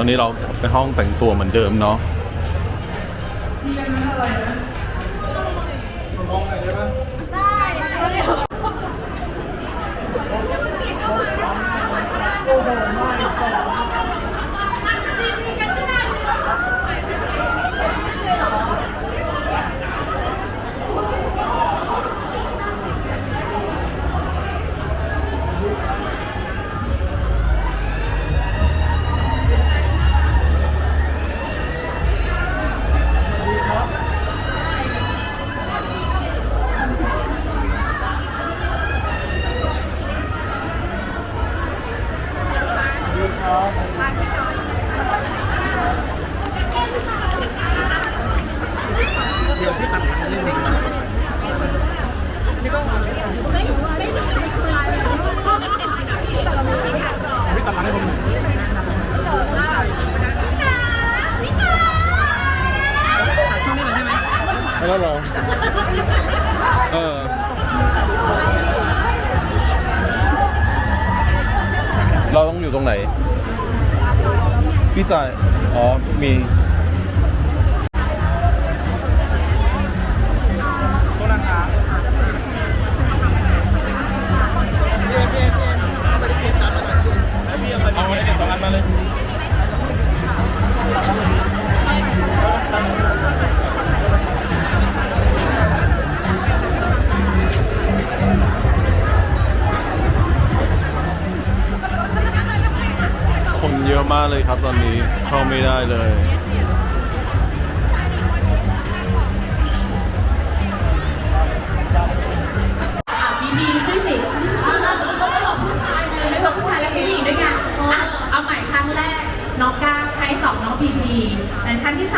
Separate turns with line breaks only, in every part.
ตอนนี้เรากลับไปห้องแต่งตัวเหมือนเดิมเนาะไม่ เหรอ เออเราต้องอยู่ตรงไหน พี่สาย อ๋อ มี มากเลยครับตอนนี้เข้าไม่ได้เลย
มีมีด้วยสิเอาเราต้องบอกผู้ชายเลยไม่บอกผู้ชายแล้วผู้หญิงด้วยกันอะเอาใหม่ครั้งแรกน้องก้าวใครสองน้องพีพีแต่ครั้งที่ส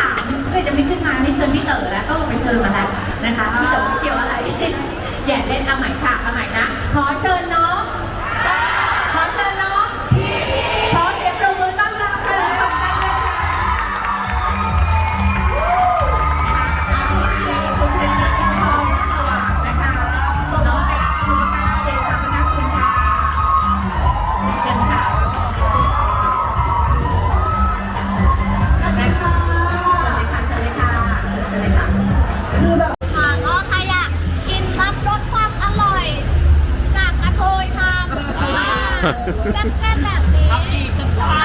าม แซ่
บแบบนี้อีชั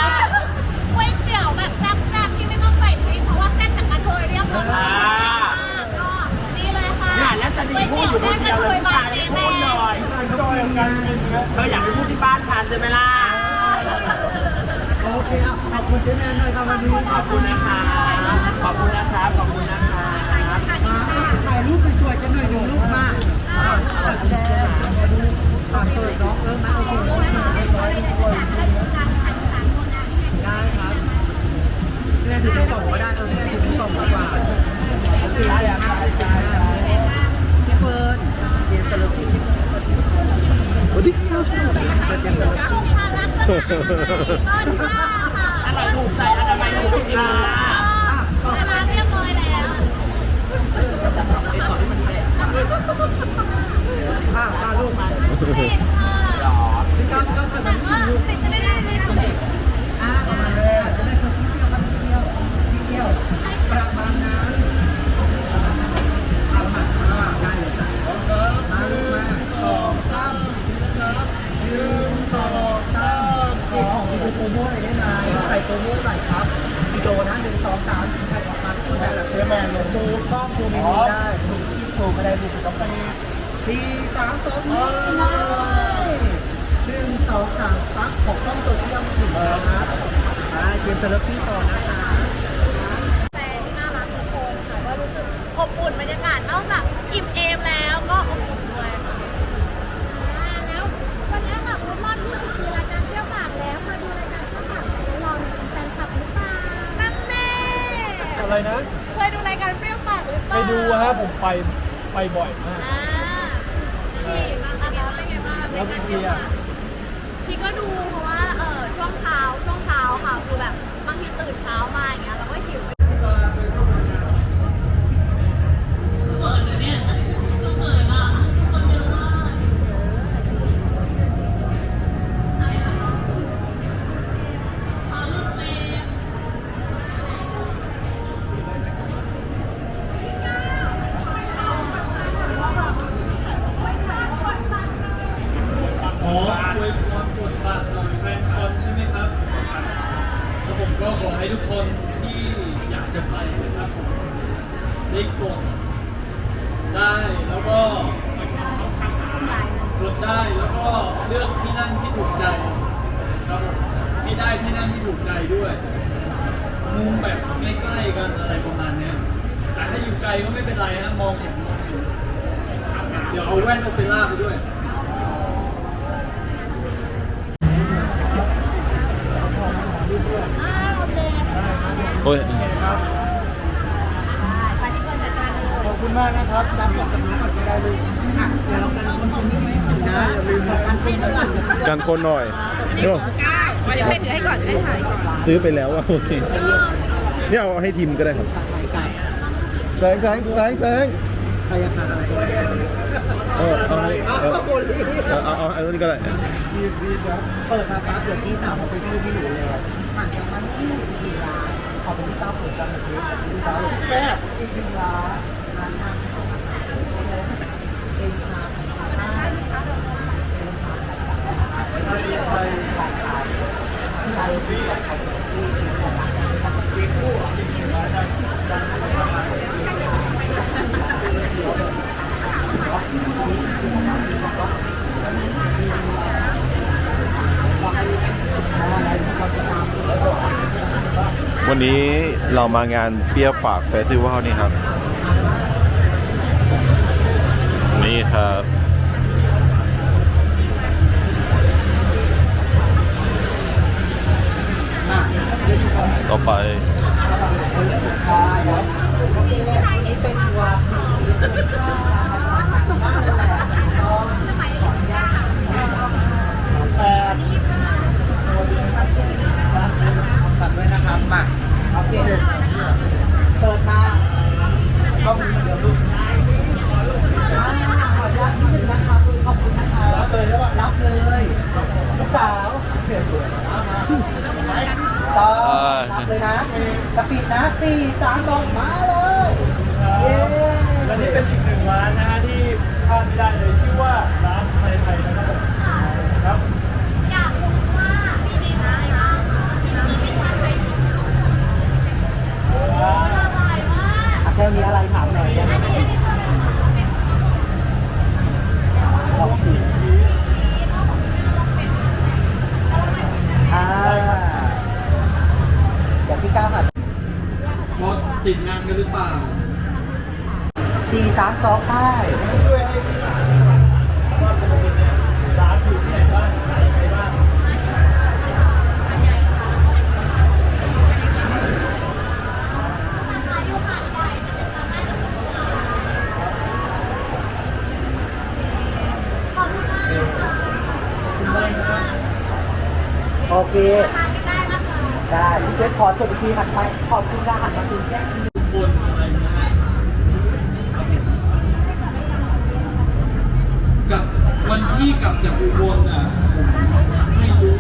ดๆก๋วยเตี๋ยวแบบแซ่บๆที่ไม่ต้องใส่พริกเพราะว่าเส้นจากกระโทยเรียบร้อยแล้วก็นี่เลยค่ะ
เนี่ยแล้วสนีพูดอยู่คนเดียวเลยผู้ชายไม่พูดเลยเธออยากไปพูดที่บ้านฉันใช่ไหมล่ะ
โอเคขอบคุณเจ๊แนนหน่อยครับวันนี้
ขอบคุณนะคะขอบคุณนะครับขอบคุณนะคะ
มาถ่ายรูปสวยๆกันหน่อยหนึ่งรูปมาตัดแชร์มาดูตามเปิดน้องเออมาโอเค Oh, ที่ถูกกับ
ไป
ทีสามสองหนึ่งหนึ่งสองสามปั๊บปกป้องตัวที่ยวถึงนะครับอ่าเตรียมเซเลฟี่ต่อนะคะ
แฟนที่น่ารักทุกคนค่ะก็รู้สึกอบอุ่นบรรยากาศนอกจากอิ่มเอมแล้วก็อบอุ่นด้วยค่ะแล้ววันนี้ค่ะคุณมอน20ปีรายการเที่ยวปากแล้วมาดูรายการเที่ยวปากแล้วลองเป็นแฟนคลับหรือเปล่านั่นแน่
อะไรนะ
เคยดูรายการเปรี้ยวปากหรือเป
ไป
ล่า
ดูฮะผมไป ไปบ่อยมาก
อ่าพี่อันนี้เป็นไงบ้าง
แล้วพี่เบียร์
พี่ก็ดูเพราะว่าเออช่วงเช้าช่วงเช้าค่ะคือแบบบางทีตื่นเช้ามาอย่างเงี้ย ว
ยพรกดบัตรหน่อยแฟนคอนใช่ไหมครับแล้วผมก็ขอให้ทุกคนที่อยากจะไปนะครับผมได้กดได้แล้วก็กดได้แล้วก็เลือกที่นั่งที่ถูกใจครับผมให้ได้ที่นั่งที่ถูกใจด้วยมุมแบบใกล้ๆกันอะไรประมาณนี้แต่ถ้าอยู่ไกลก็ไม่เป็นไรนะมองเห็นมองเห็นเดี๋ยวเอาแว่นโอเปร่าไปด้วย
โอ้ย
ขอบคุณมากนะครับตามกับน้องก่อนก็ได้เลยอะเดี๋ยวเราไปลองมันตรงนี้ไหมนะอย่าลืมกันคนก่อน
การคนหน่อยเดี๋ยว
เดี๋ยวเพื่อนถือให้ก่อนจะได้ถ่ายก่อน
ซื้อไปแล้วอะโอเคเนี่ยเอาให้ทีมก็ได้ครับแสงแสงแสงแสง
ใครจะทานอะไร
เออเอาให้เออ
เอาหมดเลย
เอาเอาเอาอันนี้ก็ได้
ดีดีนะเปิดมาปั๊บเดี๋ยวพี่สาวเขาไปช่วยพี่อยู่เลย ผ่านจากนั้นที่กี่ร้านขอบคุณที่ต้าเปิดกันแบบนี้ขอบคุณที่ต้าเลยแซ่บอีกหนึ่งร้านร้านทางเองทางใช่
วันนี้เรามางานเปียปากเฟสติวัลนี่ครับ นี่ครับ ต่อไป
ตัดด้วยนะครับมาโอเคเปิดมาต้องมีเดี๋ยวลูกขออนุญาตนิดนึงนะครับขอบคุณนะครับรับเลยแล้วรับเลยลูกสาวต่อับเลยนะจะปิดนะสี่สามสองมาเลย เย้
และนี่เป็นอีกหนึ่งร้านนะฮะที่พลาดไม่ได้เลยชื่อว่าร้านไทยไทยนะครับผมครับ
อยากรู้ว่ามีเมนูอะไรบ้างคะมีเป็นชาไทยโอ้ละลายมาก
แค่นี้อะไรถามหน่อยได้ไหมขอบคุณอ่าเดี๋ยวพี่ก้าวค่ะ
เพราะ ติดงานกันหรือเปล่า
สี่สามสองค่ายโอเค ได้พี่เจ๊ขอจบอีกทีหันไปขอบคุณค่ะหันมาคุณแจ๊ค
ทุกคนอะไรนะฮะกับวันที่กลับจากอุบลอะผมไม่รู้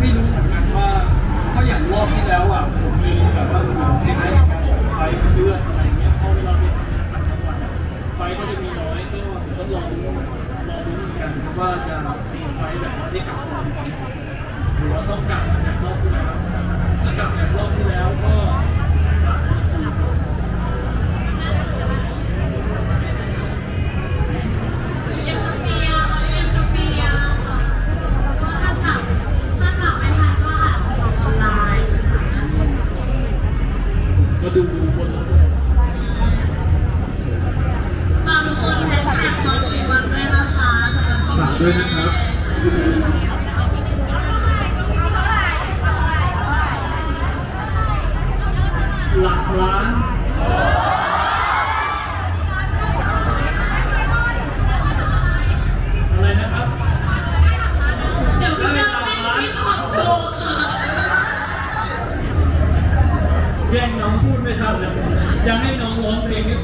ไม่รู้เหมือนกันว่าเพราอย่างรอบที่แล้วอะผมมีแบบว่าในรายการไฟเลือดอะไรเงี้ยเพราะเวลาไปต่างจังหวัดไฟก็จะมีน้อยก็ต้องรอดูรอดูกันว่าจะตีไฟแบบว่าได้กลับหรือว่าต้องกลับแบบรอบที่แล้ว
จะ
ให้น้องร้องเพลงให้